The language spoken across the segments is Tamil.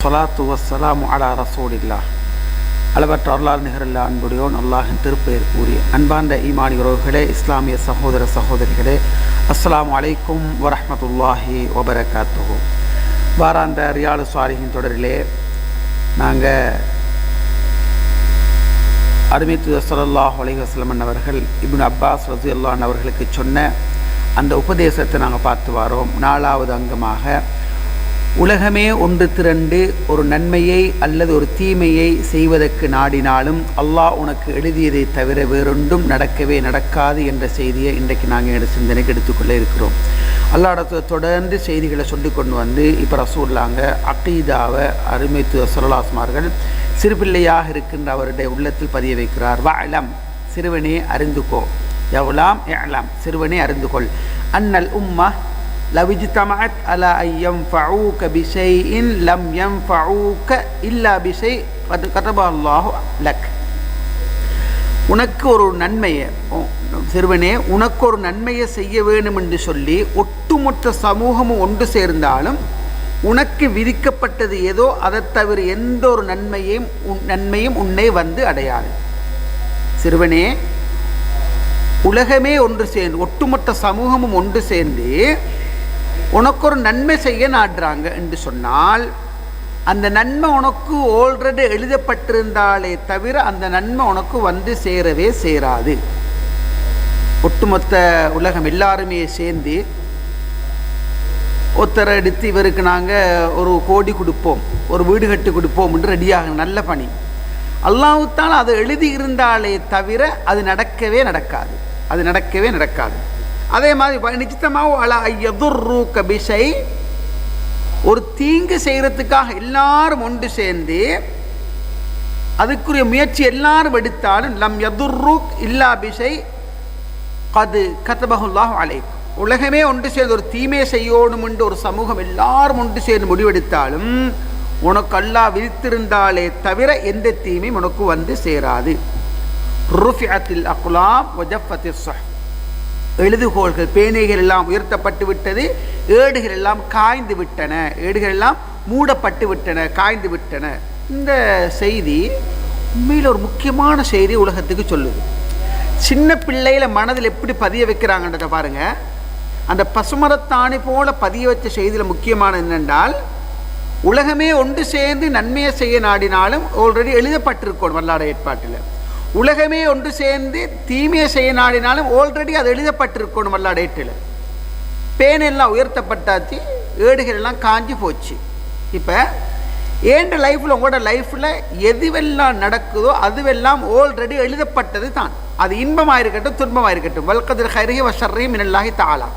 சொலாத்து வசலாம் அலா ரசூலில்லா அளவற்ற அருளால் நிகரில்லா அன்புடையோன் அல்லாஹின் திருப்பெயர் கூறி அன்பார்ந்த ஈமானி உறவுகளே இஸ்லாமிய சகோதர சகோதரிகளே அஸ்லாம் அலைக்கும் வரமத்துல்லாஹி வபரகாத்துஹு. வாராந்த ரியாலு சுவாரியின் தொடரிலே நாங்கள் அருமைத்து சல்லாஹ் அலைவாஸ்லமன் அவர்கள் இப்னு அப்பாஸ் ரசு அல்லான் அவர்களுக்கு சொன்ன அந்த உபதேசத்தை நாங்கள் பார்த்து வரோம். நாலாவது அங்கமாக உலகமே ஒன்று திரண்டு ஒரு நன்மையை அல்லது ஒரு தீமையை செய்வதற்கு நாடினாலும் அல்லாஹ் உனக்கு எழுதியதை தவிர வேறொன்றும் நடக்கவே நடக்காது என்ற செய்தியை இன்றைக்கு நாங்கள் எங்கள் சிந்தனைக்கு எடுத்துக்கொள்ள இருக்கிறோம். அல்லாடத்தை தொடர்ந்து செய்திகளை சொல்லி கொண்டு வந்து இப்போ ரசூல்லாங்க அக்கீதாவை அருமைத்துவ சொல்லலாஸ்மார்கள் சிறுபிள்ளையாக இருக்கின்ற அவருடைய உள்ளத்தில் பதிய வைக்கிறார். வா சிறுவனே அறிந்துக்கோ எவ்வளாம் எலாம் சிறுவனே அறிந்துகொள். அன்னல் உம்மா لو اجتمعت على أن ينفعوك بشيء لم ينفعوك إلا بشيء قد كتبه الله لك உனக்கு ஒரு நன்மையை சிறுவனே உனக்கு ஒரு நன்மையை செய்ய வேண்டும் என்று சொல்லி ஒட்டுமொத்த சமூகமும் ஒன்று சேர்ந்தாலும் உனக்கு விதிக்கப்பட்டது ஏதோ அதை தவிர எந்த ஒரு நன்மையும் நன்மையும் உன்னை வந்து அடையாது சிறுவனே உலகமே ஒன்று சேர்ந்து ஒட்டுமொத்த சமூகமும் ஒன்று சேர்ந்து உனக்கு ஒரு நன்மை செய்ய நாடுறாங்க என்று சொன்னால் அந்த நன்மை உனக்கு ஆல்ரெடி எழுதப்பட்டிருந்தாலே தவிர அந்த நன்மை உனக்கு வந்து சேரவே சேராது. ஒட்டுமொத்த உலகம் எல்லாருமே சேர்ந்து ஒருத்தரை எடுத்து இவருக்கு நாங்கள் ஒரு கோடி கொடுப்போம் ஒரு வீடு கட்டி கொடுப்போம் என்று ரெடியாக நல்ல பணி. அல்லாவுத்தால் அது எழுதி இருந்தாலே தவிர அது நடக்கவே நடக்காது. அது நடக்கவே நடக்காது. அதே மாதிரி நிச்சயமாக அலா எதுர்ரூ கபிஷை ஒரு தீங்கு செய்கிறதுக்காக எல்லாரும் ஒன்று சேர்ந்து அதுக்குரிய முயற்சி எல்லாரும் எடுத்தாலும் லம் எதுர்ரூக் இல்லா பிஷை அது கத்தபகுல்லாஹ் அலை உலகமே ஒன்று சேர்ந்து ஒரு தீமை செய்யணும் என்று ஒரு சமூகம் எல்லாரும் ஒன்று சேர்ந்து முடிவெடுத்தாலும் உனக்கு அல்லா விதித்திருந்தாலே தவிர எந்த தீமையும் உனக்கு வந்து சேராது. ருஃபியத்தில் அகுலாம் ஒஜஃபத்தில் சொஹ் எழுதுகோள்கள் பேனைகள் எல்லாம் உயர்த்தப்பட்டு விட்டது ஏடுகள் எல்லாம் காய்ந்து விட்டன ஏடுகள் எல்லாம் மூடப்பட்டு விட்டன காய்ந்து விட்டன. இந்த செய்தி உண்மையில் ஒரு முக்கியமான செய்தி உலகத்துக்கு சொல்லுது. சின்ன பிள்ளையில மனதில் எப்படி பதிய வைக்கிறாங்கன்றதை பாருங்க. அந்த பசுமரத்தாணி போல பதிய வச்ச செய்தியில் முக்கியமான என்னென்றால் உலகமே ஒன்று சேர்ந்து நன்மையை செய்ய நாடினாலும் ஆல்ரெடி எழுதப்பட்டிருக்கோம் வல்லாட ஏற்பாட்டில். உலகமே ஒன்று சேர்ந்து தீமையை செய்ய நாடினாலும் ஆல்ரெடி அது எழுதப்பட்டிருக்கணும் அல்ல டேட்டில் பேனெல்லாம் உயர்த்தப்பட்டாச்சு ஏடுகள் எல்லாம் காஞ்சி போச்சு. இப்போ ஏண்ட லைஃப்பில் உங்களோட லைஃப்பில் எதுவெல்லாம் நடக்குதோ அதுவெல்லாம் ஆல்ரெடி எழுதப்பட்டது தான். அது இன்பமாக இருக்கட்டும் துன்பமாக இருக்கட்டும். வல்கதிர் ஹரிஹி வஷர்ரையும் மினல்லாஹி தாலா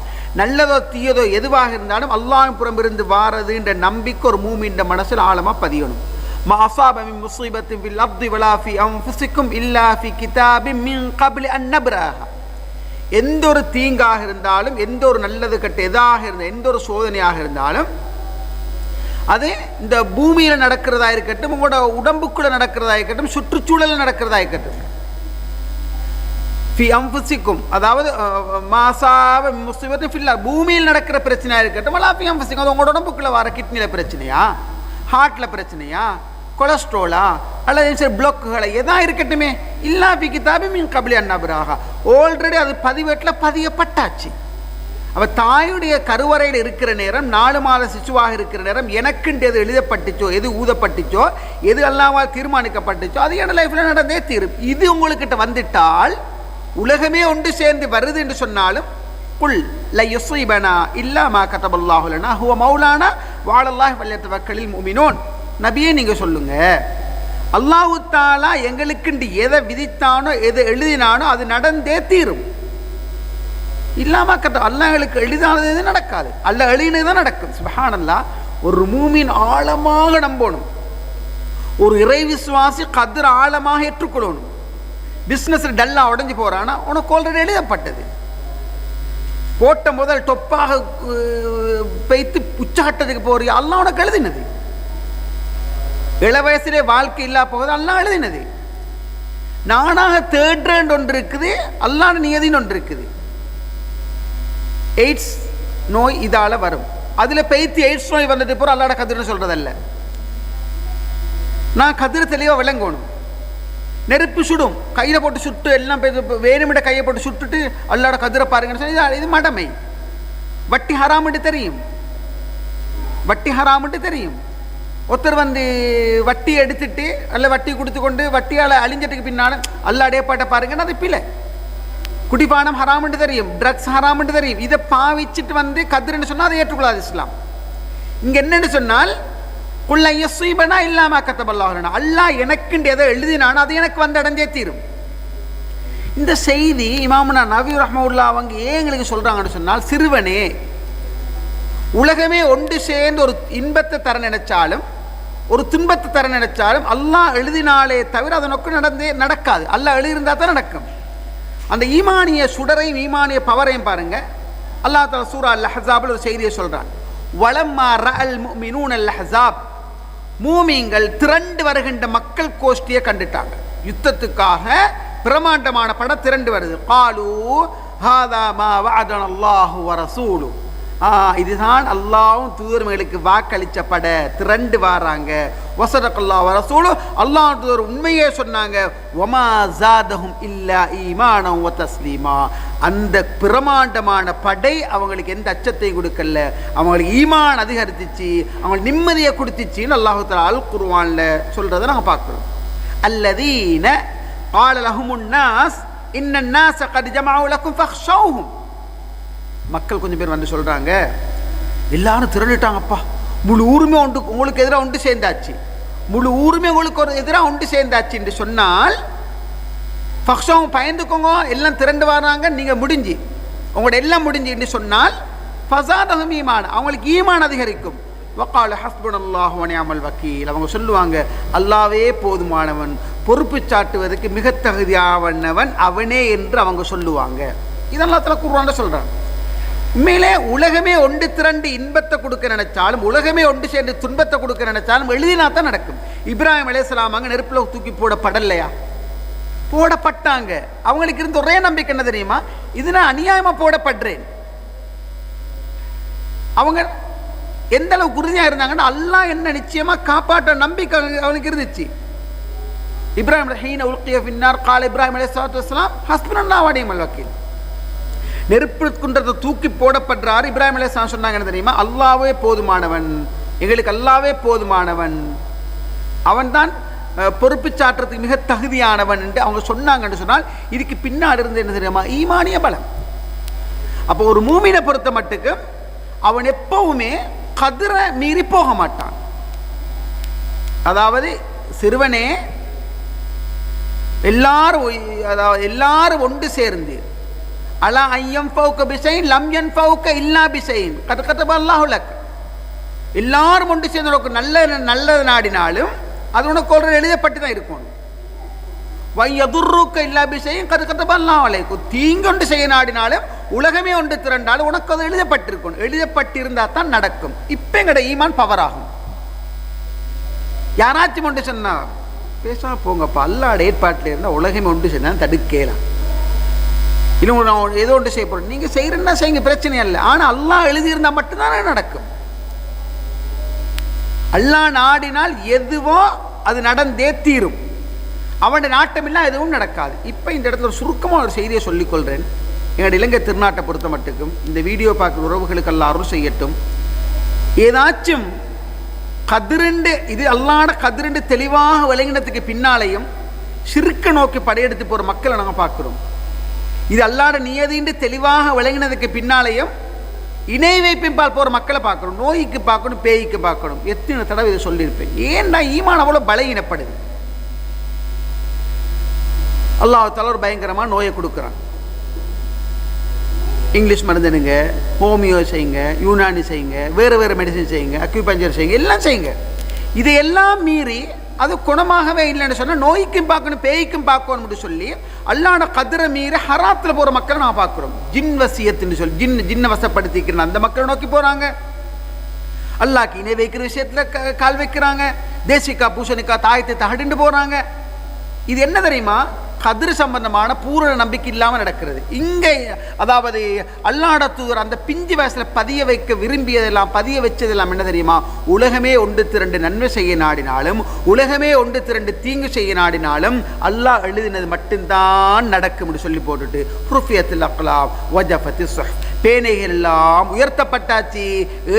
நல்லதோ தீயதோ எதுவாக இருந்தாலும் அல்லாஹ் புறமிருந்து வாரதுன்ற நம்பிக்கை ஒரு மூமின்ற மனசில் ஆழமாக பதியணும். மா அசாப மின் முஸீபத்தின் ஃபி அன்ஃபுசிக்கும் இல்லா ஃபி மின் கபில் அன் எந்த ஒரு தீங்காக இருந்தாலும் எந்த ஒரு நல்லது கட்ட எதாக இருந்த எந்த ஒரு சோதனையாக இருந்தாலும் அது இந்த பூமியில் நடக்கிறதா இருக்கட்டும் உங்களோட உடம்புக்குள்ளே நடக்கிறதா இருக்கட்டும் சுற்றுச்சூழலில் நடக்கிறதா இருக்கட்டும். அம்புசிக்கும் அதாவது மாசாவ முசிபத்து ஃபில்லா பூமியில் நடக்கிற பிரச்சனையாக இருக்கட்டும் அல்லா அது உங்களோட உடம்புக்குள்ளே வர கிட்னியில் பிரச்சனையா? ஹார்ட்டில் பிரச்சனையா? கொலஸ்ட்ரோலா அல்லது சரி பிளாக்குகளை எதா இருக்கட்டுமே இல்லா பி கிதாபி மீன் கபிலி அண்ணாபிராக ஆல்ரெடி அது பதிவேட்டில் பதியப்பட்டாச்சு. அவள் தாயுடைய கருவறையில் இருக்கிற நேரம் நாலு மாத சிசுவாக இருக்கிற நேரம் எனக்குண்டு எது எழுதப்பட்டுச்சோ எது ஊதப்பட்டுச்சோ எது அல்லாமல் தீர்மானிக்கப்பட்டுச்சோ அது என் லைஃப்பில் நடந்தே தீரும். இது உங்களுக்கிட்ட வந்துட்டால் உலகமே ஒன்று சேர்ந்து வருது என்று சொன்னாலும் குல் ல யுசைபனா இல்லாமா கதபுல்லாஹுலனா ஹுவ மௌலானா வாழல்லாஹ் வல்லியத்து வக்களில் முமினோன். நபியே நீங்கள் சொல்லுங்கள் அல்லாஹு தாலா எங்களுக்குண்டு எதை விதித்தானோ எதை எழுதினானோ அது நடந்தே தீரும். இல்லாமல் கட்ட அல்லாஹ்களுக்கு எளிதானது எதுவும் நடக்காது. அல்ல எழுதினது தான் நடக்கும். சுபஹானல்லா ஒரு மூமின் ஆழமாக நம்பணும். ஒரு இறை விசுவாசி கதிர் ஆழமாக ஏற்றுக்கொள்ளணும். பிஸ்னஸில் டல்லாக உடஞ்சி போகிறான்னா உனக்கு ஆல்ரெடி எழுதப்பட்டது. போட்ட முதல் டொப்பாக பெய்த்து உச்சகட்டத்துக்கு போறியா? எல்லாம் உனக்கு எழுதினது. இள வயசுலே வாழ்க்கை இல்லா போகுது அல்லா எழுதினது. நானாக தேடுறேன் ஒன்று இருக்குது அல்லாட நியதின்னு ஒன்று இருக்குது. எய்ட்ஸ் நோய் இதால் வரும். அதில் பெய்த்து எய்ட்ஸ் நோய் வந்துட்டு போகிற அல்லாட கதிர்னு சொல்கிறதல்ல நான் கதிர தெளிவாக விளங்கணும். நெருப்பு சுடும் கையில் போட்டு சுட்டு எல்லாம் வேணுமிட கையை போட்டு சுட்டுட்டு அல்லாட கதிரை பாருங்கன்னு சொல்லி இது- இது மடமை. வட்டி ஹராம்னு தெரியும். வட்டி ஹராம்னு தெரியும். ஒருத்தர் வந்து வட்டி எடுத்துட்டு அல்ல வட்டி கொடுத்து கொண்டு வட்டியால் அழிஞ்சதுக்கு பின்னால் அல்ல அடையப்பாட்ட பாருங்கன்னா அது பிள்ளை குடிபானம் ஹராம்னு தெரியும் ட்ரக்ஸ் ஹராம்னு தெரியும். இதை பாவிச்சிட்டு வந்து கதிரன்னு சொன்னால் அதை ஏற்றுக்கொள்ளாது இஸ்லாம். இங்கே என்னன்னு சொன்னால் குள்ளைய சுயபனா இல்லாம கத்தபல்லாஹ் அல்லாஹ் எனக்குண்டு எதை எழுதினானோ அது எனக்கு வந்து அடைஞ்சே தீரும். இந்த செய்தி இமாமுனா நவீர் ரஹ்மவுல்லா அவங்க ஏன் எங்களுக்கு சொல்கிறாங்கன்னு சொன்னால் சிறுவனே உலகமே ஒன்று சேர்ந்து ஒரு இன்பத்தை தர நினைச்சாலும் ஒரு துன்பத்தை தர நினைச்சாலும் அல்லாஹ் எழுதினாலே தவிர அது நோக்கம் நடந்தே நடக்காது. அல்லாஹ் எழுதியிருந்தா தான் நடக்கும். அந்த ஈமானிய சுடரையும் ஈமானிய பவரையும் பாருங்க. அல்லாஹ் தஆலா சூரா அல் ஹசாபில் ஒரு செய்தியை சொல்றான். வளம்மா ரல் மினூன் அல் ஹசாப் மூமிங்கள் திரண்டு வருகின்ற மக்கள் கோஷ்டியை கண்டுட்டாங்க. யுத்தத்துக்காக பிரமாண்டமான படம் திரண்டு வருது. காலு ஹாதா மா வாதன் அல்லாஹு வரசூலு இதுதான் அல்லாஹ்வும் தூதர்களுக்கு வாக்களிச்ச பட திரண்டு வாராங்க வசரக்கல்லா வரசூலு அல்லாஹ் தூதர் உண்மையே சொன்னாங்க ஒமா ஜாதஹும் இல்லா ஈமானம் வ தஸ்லீமா அந்த பிரமாண்டமான படை அவங்களுக்கு எந்த அச்சத்தையும் கொடுக்கல அவங்களுக்கு ஈமான் அதிகரித்துச்சு அவங்களுக்கு நிம்மதியை கொடுத்துச்சின்னு அல்லாஹு தஆலா அல் குர்ஆன்ல சொல்றதை நாங்கள் பார்க்குறோம் அல்லதீன قال لهم الناس ان الناس قد جمعوا لكم فاخشوهم மக்கள் கொஞ்சம் பேர் வந்து சொல்கிறாங்க எல்லாரும் திரண்டுட்டாங்கப்பா முழு ஊருமே ஒன்று உங்களுக்கு எதிராக ஒன்று சேர்ந்தாச்சு. முழு ஊருமே உங்களுக்கு ஒரு எதிராக ஒன்று சேர்ந்தாச்சு என்று சொன்னால் ஃபக்ஷம் பயந்துக்கோங்க எல்லாம் திரண்டு வராங்க நீங்கள் முடிஞ்சு. உங்களோட எல்லாம் முடிஞ்சு என்று சொன்னால் ஃபசாதகம் ஈமான் அவங்களுக்கு ஈமான் அதிகரிக்கும். வக்கால ஹஸ்பன் அல்லாஹ் அமல் வக்கீல். அவங்க சொல்லுவாங்க அல்லாவே போதுமானவன் பொறுப்பு சாட்டுவதற்கு மிக தகுதியாவனவன் அவனே என்று அவங்க சொல்லுவாங்க. இதெல்லாம் தலை சொல்கிறாங்க உண்மையிலே உலகமே ஒன்று திரண்டு இன்பத்தை கொடுக்க நினைச்சாலும் உலகமே ஒன்று சேர்ந்து துன்பத்தை கொடுக்க நினைச்சாலும் எழுதினா தான் நடக்கும். இப்ராஹிம் அலையாம் அங்கே நெருப்பில் தூக்கி போடப்படலையா? போடப்பட்டாங்க. அவங்களுக்கு இருந்த ஒரே நம்பிக்கை என்ன தெரியுமா? இது நான் அநியாயமா போடப்படுறேன். அவங்க எந்த அளவுக்கு உறுதியா இருந்தாங்கன்னா அல்லா என்ன நிச்சயமா காப்பாற்ற நம்பிக்கை அவனுக்கு- இருந்துச்சு. இப்ராஹிம் ஹீன உல்கிய பின்னார் கால இப்ராஹிம் அலைஹிஸ்ஸலாத்து வஸ்ஸலாம் ஹஸ்புனல்லாஹ் வ நிஅமல் வக்கீல். நெருப்பு குன்றத்தை தூக்கி போடப்படுறார் இப்ராஹிம் அலிஸ்லாம் சொன்னாங்க என்ன தெரியுமா? அல்லாவே போதுமானவன். எங்களுக்கு அல்லாவே போதுமானவன். அவன்தான் அஹ், பொறுப்பு சாற்றத்துக்கு மிக தகுதியானவன் என்று அவங்க சொன்னாங்கன்னு சொன்னால் இதுக்கு பின்னாடி இருந்து என்ன தெரியுமா? ஈமானிய பலம். அப்போ ஒரு மூமினை பொறுத்த மட்டுக்கு அவன் எப்பவுமே கதிரை மீறி போக மாட்டான். அதாவது சிறுவனே எல்லாரும் அதாவது எல்லாரும் ஒன்று சேர்ந்து அலா ஐயம் ஃபவுக்க பிசைன் லம்யன் ஃபவுக்க இல்லா பிசைன் கத அல்லாஹ் உலக் எல்லாரும் ஒன்று சேர்ந்து உனக்கு நல்ல நல்லது நாடினாலும் அது உனக்கு ஒரு எழுதப்பட்டு தான் இருக்கும். வையதுர்ருக்க இல்லா பிசையும் கது கதப அல்லாஹ் அலைக்கும் தீங்கொண்டு செய்ய நாடினாலும் உலகமே ஒன்று திரண்டாலும் உனக்கு அது எழுதப்பட்டிருக்கும். எழுதப்பட்டிருந்தா தான் நடக்கும். இப்போ எங்கட ஈமான் பவர் ஆகும். யாராச்சும் ஒன்று சொன்னா பேசாம போங்கப்பா அல்லாட ஏற்பாட்டில் இருந்தால் உலகமே ஒன்று செஞ்சா தடுக்கலாம். இன்னும் நான் ஏதோ ஒன்று செய்ய போகிறேன் நீங்கள் செய்கிறேன்னா செய்யுங்க பிரச்சனை இல்லை. ஆனால் அல்லாஹ் எழுதியிருந்தால் மட்டும்தானே நடக்கும். அல்லாஹ் நாடினால் எதுவோ அது நடந்தே தீரும். அவனுடைய நாட்டமில்லாம் எதுவும் நடக்காது. இப்போ இந்த இடத்துல ஒரு சுருக்கமாக ஒரு செய்தியை சொல்லிக்கொள்கிறேன் எங்கள் இலங்கை திருநாட்டை பொறுத்த மட்டுக்கும் இந்த வீடியோ பார்க்குற உறவுகளுக்கு எல்லாரும் செய்யட்டும். ஏதாச்சும் கதிரண்டு இது அல்லாட கதிரண்டு தெளிவாக விளங்கினத்துக்கு பின்னாலேயும் சிறுக்க நோக்கி படையெடுத்து போகிற மக்களை நாங்கள் பார்க்குறோம். இது அல்லாட நியதின்னு தெளிவாக விளங்கினதுக்கு பின்னாலேயும் இணை வைப்பின்பால் போகிற மக்களை பார்க்கணும் நோய்க்கு பார்க்கணும் பேய்க்கு பார்க்கணும். எத்தனை தடவை இதை சொல்லியிருப்பேன். ஏன்டா ஈமான் அவ்வளோ பலகீனப்படுது? அல்லாஹ் ஒரு பயங்கரமாக நோயை கொடுக்குறான். இங்கிலீஷ் மருந்துனுங்க ஹோமியோ செய்யுங்க யூனானி செய்யுங்க வேறு வேறு மெடிசன் செய்யுங்க அக்யூபஞ்சர் செய்யுங்க எல்லாம் செய்யுங்க. இதையெல்லாம் மீறி அது குணமாகவே இல்லைன்னு சொன்னால் நோய்க்கும் பார்க்கணும் பேய்க்கும் பார்க்கணும் சொல்லி அல்லாட கதிரை மீறி ஹராத்தில் போகிற மக்களை நான் பார்க்குறோம். ஜின் வசியத்துன்னு சொல்லி ஜின் ஜின்ன வசப்படுத்திக்கிறேன் அந்த மக்களை நோக்கி போகிறாங்க அல்லாக்கு இணை வைக்கிற விஷயத்தில் கால் வைக்கிறாங்க. தேசிக்கா பூசணிக்கா தாயத்தை தகடுண்டு போகிறாங்க இது என்ன தெரியுமா? கதிர் சம்பந்தமான பூரண நம்பிக்கை இல்லாமல் நடக்கிறது. இங்கே அதாவது அல்லாட தூதர் அந்த பிஞ்சு வயசில் பதிய வைக்க விரும்பியதெல்லாம் பதிய வச்சதெல்லாம் என்ன தெரியுமா? உலகமே ஒன்று திரண்டு நன்மை செய்ய நாடினாலும் உலகமே ஒன்று திரண்டு தீங்கு செய்ய நாடினாலும் அல்லாஹ் எழுதினது மட்டும்தான் நடக்கும் சொல்லி போட்டுட்டு ஹுஃபியத்தில் அக்லாம் வஜஃபத்தி சுஹ் பேனைகள் எல்லாம் உயர்த்தப்பட்டாச்சு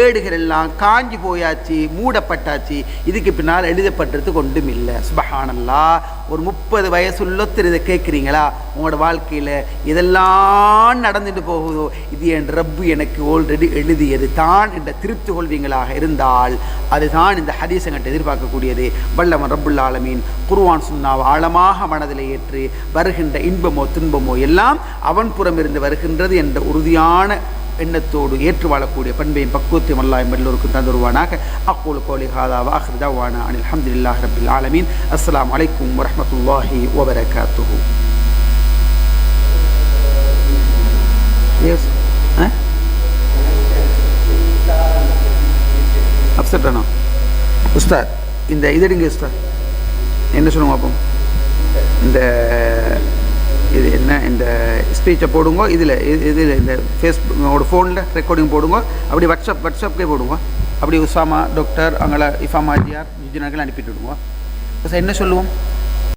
ஏடுகள் எல்லாம் காஞ்சி போயாச்சு மூடப்பட்டாச்சு. இதுக்கு பின்னால் எழுதப்பட்டது ஒன்றும் இல்லை. சுபஹானல்லா ஒரு முப்பது வயசுள்ளொத்தர் இதை கேட்குறீங்களா? உங்களோட வாழ்க்கையில் இதெல்லாம் நடந்துட்டு போகுதோ? இது என் ரப்பு எனக்கு ஆல்ரெடி எழுதியது. தான் என்ற திருப்தி கொள்வீங்களாக இருந்தால் அதுதான் இந்த ஹதீசங்கட்டை எதிர்பார்க்கக்கூடியது. வல்லவன் ரப்புல் ஆலமீன் குருவான் சுன்னாவை ஆழமாக மனதில் ஏற்று வருகின்ற இன்பமோ துன்பமோ எல்லாம் அவன் புறம் இருந்து வருகின்றது என்ற உறுதியான எண்ணத்தோடு ஏற்று வாழக்கூடிய பண்பையும் பக்குவத்தையும் அல்லாஹ் எல்லோருக்கும் தந்துருவானாக. அக்கூல் கோலி ஹாதா வாஹிர் அனில் அல்ஹம்துலில்லாஹ் ரபில் ஆலமீன் அஸ்ஸலாமு அலைக்கும் வரஹ்மத்துல்லாஹி வபரகாத்துஹு எஸ் அப்செட் ஆனோ உஸ்தாத் இந்த இதடிங்க உஸ்தாத் என்ன சொல்லுங்க பார்ப்போம் இந்த இது என்ன இந்த ஸ்பீச்சை போடுங்க இதில் இதில் இந்த ஃபேஸ்புக்கோட ஃபோனில் ரெக்கார்டிங் போடுங்க அப்படி வாட்ஸ்அப் வாட்ஸ்அப்கே போடுங்க. அப்படி உசாமா டாக்டர் அங்கே இஃபாமா ஜிஆர் ஜிஜினாக்கெல்லாம் அனுப்பிட்டு விடுங்க. சார் என்ன சொல்லுவோம்?